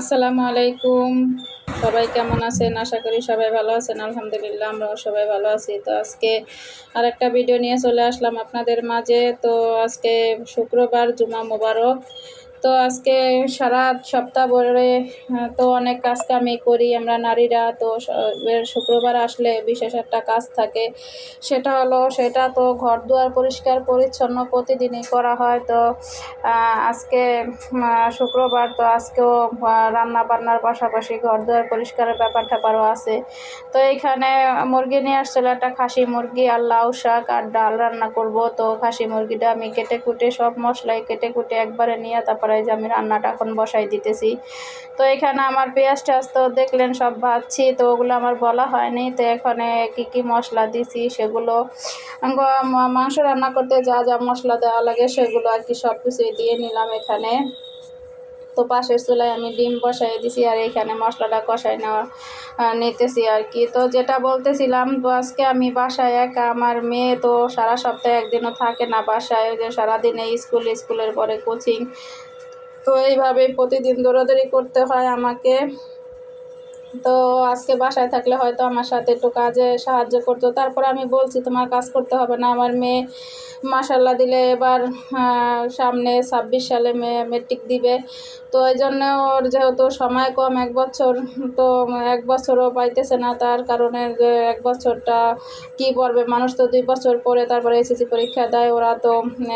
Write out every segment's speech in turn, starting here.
আসসালামু আলাইকুম। সবাই কেমন আছেন? আশা করি সবাই ভালো আছেন। আলহামদুলিল্লাহ আমরাও সবাই ভালো আছি। তো আজকে আর একটা ভিডিও নিয়ে চলে আসলাম আপনাদের মাঝে। তো আজকে শুক্রবার, জুমা মোবারক। তো আজকে সারা সপ্তাহ ভরে তো অনেক কাজ কামি করি আমরা, নারীরা, তো শুক্রবার আসলে বিশেষ একটা কাজ থাকে। সেটা হলো, সেটা তো ঘর দুয়ার পরিষ্কার পরিচ্ছন্ন প্রতিদিনই করা হয়। তো আজকে শুক্রবার তো আজকেও রান্না বান্নার পাশাপাশি ঘর দুয়ার পরিষ্কারের ব্যাপার ট্যাপারও আছে। তো এইখানে মুরগি নিয়ে আসছিল একটা খাসি মুরগি আর লাউ শাক আর ডাল রান্না করব। তো খাসি মুরগিটা আমি কেটে কুটে সব মশলাই কেটে কুটে একবারে নিয়ে তারপরে এই যে আমি রান্নাটা এখন বসাই দিতেছি। তো এখানে আমার পেঁয়াজ টেয়াজ তো দেখলেন সব ভাজছি, তো ওগুলো আমার বলা হয়নি। তো এখানে কি কি মশলা দিছি সেগুলো মাংস রান্না করতে যা যা মশলা দেওয়া লাগে সেগুলো আর কি সব কিছুই দিয়ে নিলাম এখানে। তো পাশের চুলায় আমি ডিম বসাই দিছি আর এখানে মশলাটা কষাই নেওয়া নিতেছি আর কি। তো যেটা বলতেছিলাম, তো আজকে আমি বাসায় একা, আমার মেয়ে তো সারা সপ্তাহে একদিনও থাকে না বাসায় যে সারাদিনে স্কুল, স্কুলের পরে কোচিং। তো এইভাবে প্রতিদিন দৌড়াদৌড়ি করতে হয় আমাকে। তো আজকে বাসায় থাকলে হয়তো আমার সাথে একটু কাজে সাহায্য করতো। তারপর আমি বলছি, তোমার কাজ করতে হবে না। আমার মেয়ে মাসাল্লাহ দিলে এবার সামনে ছাব্বিশ সালে মেয়ে মেট্রিক দিবে। তো এই জন্য ওর যেহেতু সময় কম, এক বছর তো এক বছরও পাইতেছে না। তার কারণে যে এক বছরটা কি পড়বে? মানুষ তো দুই বছর পরে তারপরে এসএসসি পরীক্ষা দেয়। ওরা তো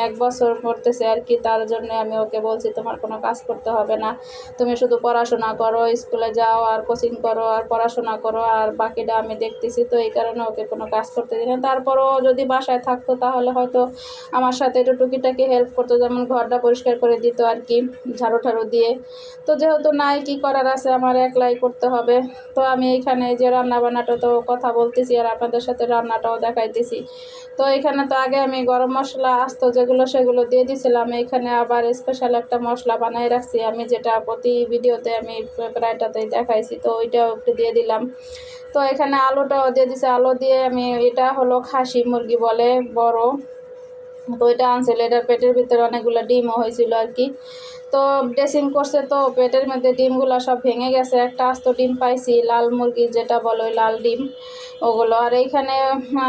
এক বছর পড়তেছে আর কি। তার জন্য আমি ওকে বলছি, তোমার কোনো কাজ করতে হবে না। তুমি শুধু পড়াশোনা করো, স্কুলে যাও আর কোচিং করো আর পড়াশোনা করো আর বাকিটা আমি দেখতেছি, তো এই কারণে ওকে কোনো কাজ করতে দিই না। তারপরও যদি বাসায় থাকতো তাহলে হয়তো আমার সাথে একটু টুকিটাকি হেল্প করতো, যেমন ঘরটা পরিষ্কার করে দিত আর কি, ঝাড়ু ঠাড়ু দিয়ে। তো যেহেতু নাই, কি করার আছে? আমার একলাই করতে হবে। তো আমি এইখানে এই যে রান্না বান্নাটা তো কথা বলতেছি আর আপনাদের সাথে রান্নাটাও দেখাইতেছি। তো এখানে তো আগে আমি গরম মশলা, আসতো যেগুলো সেগুলো দিয়ে দিয়েছিলাম এখানে আবার স্পেশাল একটা মশলা বানাই রাখছি। আমি যেটা প্রতি ভিডিওতে আমি প্রায়টাতেই দেখাইছি, তো ওইটাও একটু দিয়ে দিলাম। তো এখানে আলুটাও দিয়ে দিছে। আলু দিয়ে আমি, এটা হলো খাসি মুরগি বলে, বড়। তো এটা আনছিল এটার পেটের ভিতরে অনেকগুলো ডিমও হয়েছিল আর কি। তো ড্রেসিং করছে তো পেটের মধ্যে ডিমগুলো সব ভেঙে গেছে। একটা আস্ত ডিম পাইছি, লাল মুরগির যেটা বলো লাল ডিম, ওগুলো। আর এইখানে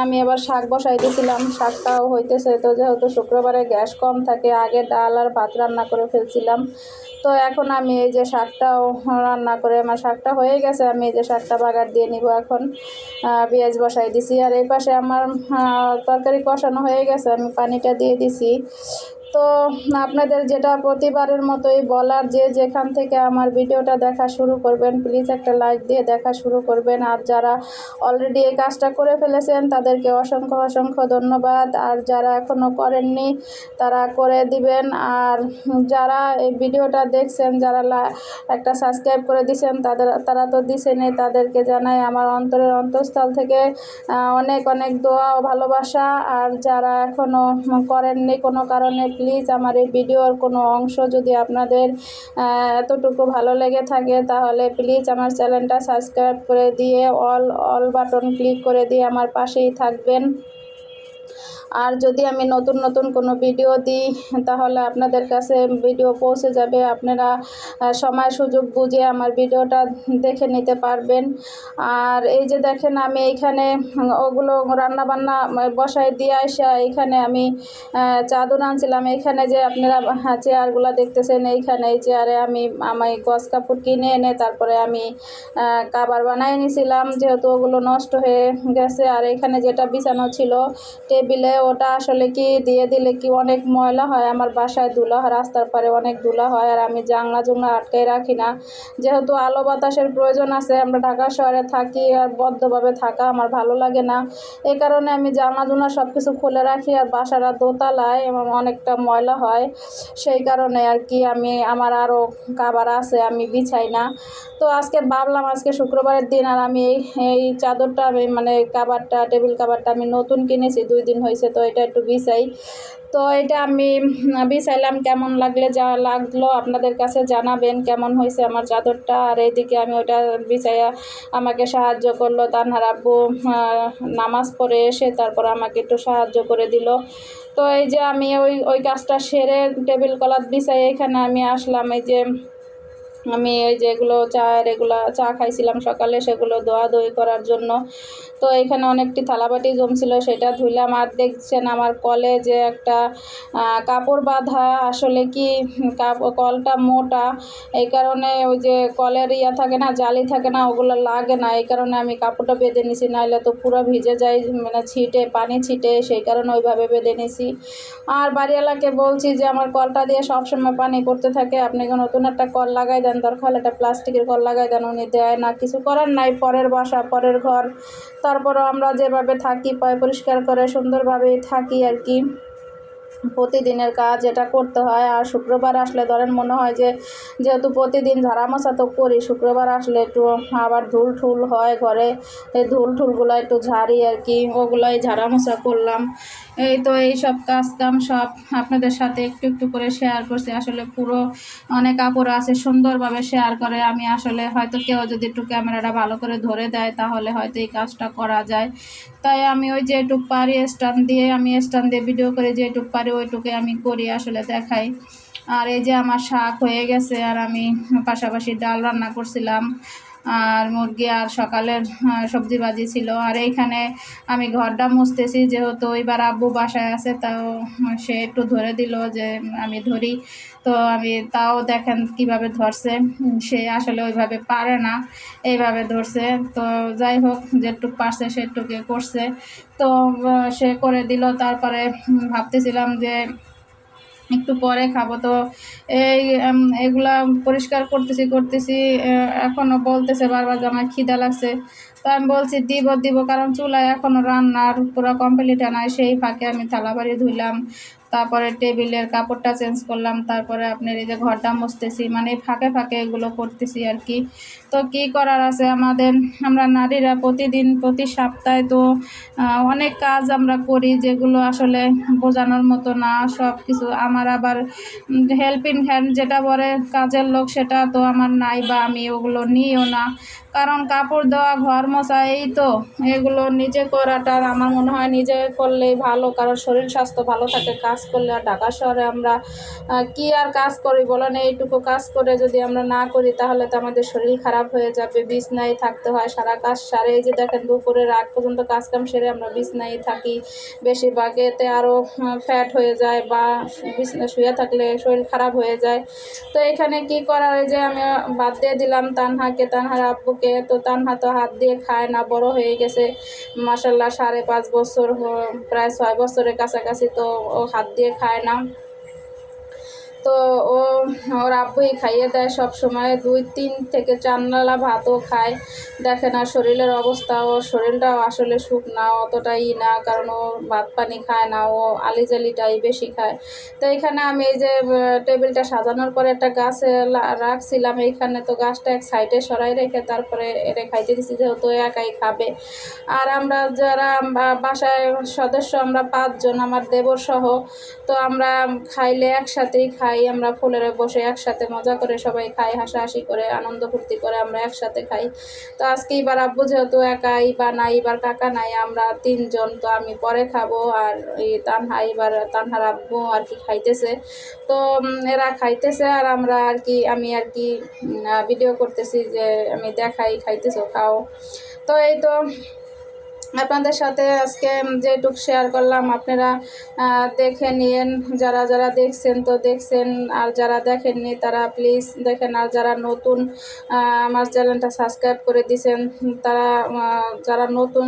আমি এবার শাক বসাই দিয়েছিলাম শাকটাও হইতেছে তো যেহেতু শুক্রবারে গ্যাস কম থাকে, আগে ডাল আর ভাত রান্না করে ফেলছিলাম। তো এখন আমি এই যে শাকটাও রান্না করে, আমার শাকটা হয়ে গেছে, আমি এই যে শাকটা বাগার দিয়ে নিব এখন। পেঁয়াজ বসাই দিছি। আর এই পাশে আমার তরকারি কষানো হয়ে গেছে, আমি পানিটা দিয়ে দিছি। তো আপনাদের যেটা প্রতিবারের মতোই বলার যে যেখান থেকে আমার ভিডিওটা দেখা শুরু করবেন প্লিজ একটা লাইক দিয়ে দেখা শুরু করবেন। আর যারা অলরেডি এই কাজটা করে ফেলেছেন, তাদেরকে অসংখ্য অসংখ্য ধন্যবাদ। আর যারা এখনও করেননি, তারা করে দিবেন। আর যারা এই ভিডিওটা দেখছেন, যারা একটা সাবস্ক্রাইব করে দিছেন, তাদের, তারা তো দিছেনই। তাদেরকে জানাই আমার অন্তরের অন্তঃস্থল থেকে অনেক অনেক দোয়া ও ভালোবাসা। আর যারা এখনও করেননি কোনো কারণে প্লিজ আমার এই ভিডিওর কোনো অংশ যদি আপনাদের এতটুকু ভালো লেগে থাকে, তাহলে প্লিজ আমার চ্যানেলটা সাবস্ক্রাইব করে দিয়ে, অল অল বাটন ক্লিক করে দিয়ে আমার পাশেই থাকবেন। আর যদি আমি নতুন নতুন কোনো ভিডিও দিই তাহলে আপনাদের কাছে ভিডিও পৌঁছে যাবে। আপনারা সময় সুযোগ বুঝে আমার ভিডিওটা দেখে নিতে পারবেন। আর এই যে দেখেন আমি এইখানে ওগুলো রান্না বান্না বসায় দিয়ে আসা এইখানে আমি চাদর আনছিলাম। এইখানে যে আপনারা হ্যাঁ, চেয়ারগুলো দেখতেছেন এইখানে এই চেয়ারে আমি আমি গস কাপড় কিনে এনে তারপরে আমি কাবার বানাই নিয়েছিলাম যেহেতু ওগুলো নষ্ট হয়ে গেছে। আর এখানে যেটা বিছানো ছিল টেবিলে ওটা আসলে কি দিয়ে দিলে কি অনেক ময়লা হয়? আমার বাসায় দুলা হয়, রাস্তার পারে অনেক দুলা হয় আর আমি জাংলা জুংলা আটকাই রাখি না। যেহেতু আলো বাতাসের প্রয়োজন আছে, আমরা ঢাকা শহরে থাকি আর বদ্ধভাবে থাকা আমার ভালো লাগে না। এ কারণে আমি জানলা জুনা সব কিছু খুলে রাখি আর বাসাটা দোতলায় এবং অনেকটা ময়লা হয়। সেই কারণে আর কি আমি, আমার আরও কাবার আছে, আমি বিছাই না। তো আজকে ভাবলাম, আজকে শুক্রবারের দিন আর আমি এই এই চাদরটা আমি মানে কাবারটা টেবিল কাবারটা আমি নতুন কিনেছি, দুই দিন হয়েছে তো এটা একটু বিছাই। তো এটা আমি বিছাইলাম কেমন লাগলে যা লাগল আপনাদের কাছে জানাবেন, কেমন হয়েছে আমার চাদরটা। আর এইদিকে আমি ওটা বিছাইয়া আমাকে সাহায্য করল তানহার আব্বু নামাজ পড়ে এসে তারপর আমাকে একটু সাহায্য করে দিল। তো এই যে আমি ওই ওই কাজটা সেরে টেবিল কলার বিছাই এখানে আমি আসলাম। এই যে আমি এই যেগুলো চা এগুলো চা খাইছিলাম সকালে, সেগুলো দোয়া ধুই করার জন্য। তো এখানে অনেকটি থালাবাটি জমছিল, সেটা ধুইলাম। আর দেখছেন আমার কলে যে একটা কাপড় বাঁধা, আসলে কি কলটা মোটা। এই কারণে ওই যে কলের ইয়া থাকে না, জালি থাকে না, ওগুলো লাগে না। এই কারণে আমি কাপড়টা বেঁধে নিছি নাহলে তো পুরো ভিজে যায় মানে ছিটে, পানি ছিটে, সেই কারণে ওইভাবে বেঁধে নিছি। আর বাড়িওয়ালাকে বলছি যে, আমার কলটা দিয়ে সবসময় পানি পড়তে থাকে। আপনি নতুন একটা কল লাগাই দেন দরকার একটা প্লাস্টিকের ঘর লাগাই দেন, উনি দেয় না, কিছু করার নাই, পরের বাসা, পরের ঘর। তারপরও আমরা যেভাবে থাকি, পয় পরিষ্কার করে সুন্দরভাবেই থাকি আর কি। প্রতিদিনের কাজ এটা করতে হয় আর শুক্রবার আসলে ধরেন মনে হয় যে যেহেতু প্রতিদিন ঝাড়া মশা তো করি, শুক্রবার আসলে একটু আবার ধুল ঠুল হয় ঘরে, এই ধুল ঠুলগুলো একটু ঝাড়ি আর কি, ওগুলাই ঝাড়া মশা করলাম। এই তো এই সব কাজ কাম সব আপনাদের সাথে একটু একটু করে শেয়ার করছি। আসলে পুরো অনেক কাপড় আছে, সুন্দরভাবে শেয়ার করে। আমি আসলে হয়তো কেউ যদি একটু ক্যামেরাটা ভালো করে ধরে দেয়, তাহলে হয়তো এই কাজটা করা যায়। তাই আমি ওই যেটুক পারি স্ট্যান্ড দিয়ে আমি স্ট্যান্ড দিয়ে ভিডিও করে যেটুক পারি ওইটুকে আমি করি আসলে দেখাই। আর এই যে আমার শাক হয়ে গেছে আর আমি পাশাপাশি ডাল রান্না করছিলাম। আর মুরগি আর সকালের সবজি ভাজি ছিল। আর এইখানে আমি ঘরটা মুছতেছি, যেহেতু এবার আব্বু বাসায় আছে, তাও সে একটু ধরে দিল যে আমি ধরি। তো আমি তাও দেখেন কীভাবে ধরছে। সে আসলে ওইভাবে পারে না, এইভাবে ধরছে। তো যাই হোক, যেটুক পারছে সেটুকু করছে। তো সে করে দিল। তারপরে ভাবতেছিলাম যে একটু পরে খাব তো। এই এগুলা পরিষ্কার করতেছি করতেছি এখনও এখনও বলতেছে বারবার যে আমার খিদা লাগছে। তো আমি বলছি, দিব দিব, কারণ চুলায় এখনও রান্নার পুরো কমপ্লিট নাই, সেই ফাঁকে আমি থালা বাড়ি ধুইলাম। তারপরে টেবিলের কাপড়টা চেঞ্জ করলাম, তারপরে আপনার এই যে ঘরটা মুছতেছি মানে ফাঁকে ফাঁকে এগুলো করতেছি আর কি। তো কি করার আছে আমাদের? আমরা নারীরা প্রতিদিন, প্রতি সপ্তাহে তো অনেক কাজ আমরা করি যেগুলো আসলে বোঝানোর মতো না সব কিছু আমার আবার হেল্পিং হ্যান্ড যেটা বলে কাজের লোক সেটা তো আমার নাই বা আমি ওগুলো নিইও না। কারণ কাপড় দেওয়া, ঘর মশা এই তো। এগুলো নিজে করাটা আমার মনে হয় নিজে করলেই ভালো, কারণ শরীর স্বাস্থ্য ভালো থাকে। কাজ করলে আর ঢাকা শহরে আমরা কি আর কাজ করি বলেন? এইটুকু কাজ করে যদি আমরা না করি, তাহলে তো আমাদের শরীর খারাপ হয়ে যাবে। বিছনায় থাকতে হয়, সারা কাজ সারে। এই যে দেখেন, দুপুরে রাত পর্যন্ত কাজ কাম সেরে আমরা বিছনায় থাকি। বেশিরভাগ এতে আরও ফ্যাট হয়ে যায় বা বিছনা শুয়ে থাকলে শরীর খারাপ হয়ে যায়। তো এখানে কি করার? যে আমি বাদ দিয়ে দিলাম তানহাকে। তানহার আব্বুকে তো তানহা তো হাত দিয়ে খায় না, বড় হয়ে গেছে। মাসাল্লাহ সাড়ে পাঁচ বছর প্রায় ছয় বছরের কাছাকাছি তো ও হাত দিয়ে খায় না। তো ও, ওর আব্বুই খাইয়ে দেয় সব সময়। দুই, তিন থেকে চার নালা ভাতও খায়। দেখে না শরীরের অবস্থা, ওর শরীরটাও আসলে সুখ না, অতটাই না, কারণ ও ভাত পানি খায় না, ও আলিজালিটাই বেশি খায়। তো এখানে আমি এই যে টেবিলটা সাজানোর পরে একটা গাছ রাখছিলাম। এইখানে তো গাছটা এক সাইডে সরাই রেখে তারপরে এটা খাইতে দিছি, যেহেতু ও একাই খাবে। আর আমরা যারা বাসায় সদস্য, আমরা পাঁচজন, আমার দেবর সহ তো আমরা খাইলে একসাথেই খাই। আমরা ফুলের বসে একসাথে মজা করে সবাই খাই, হাসাহাসি করে, আনন্দ ফুর্তি করে আমরা একসাথে খাই। তো আজকে এবার আব্বু যেহেতু একাই বা নাই, এবার কাকা নাই, আমরা তিনজন, তো আমি পরে খাব আর এই তানহা এবার, তানহার আব্বু আর কি খাইতেছে। তো এরা খাইতেছে আর আমরা আর কি, আমি আর কি ভিডিও করতেছি যে আমি দেখাই, খাইতেছো, খাও। তো এই তো আপনাদের সাথে আজকে যেটুক শেয়ার করলাম, আপনারা দেখে নিন যারা যারা দেখছেন তো দেখছেন, আর যারা দেখেননি তারা প্লিজ দেখেন। আর যারা নতুন আমার চ্যানেলটা সাবস্ক্রাইব করে দিছেন, তারা যারা নতুন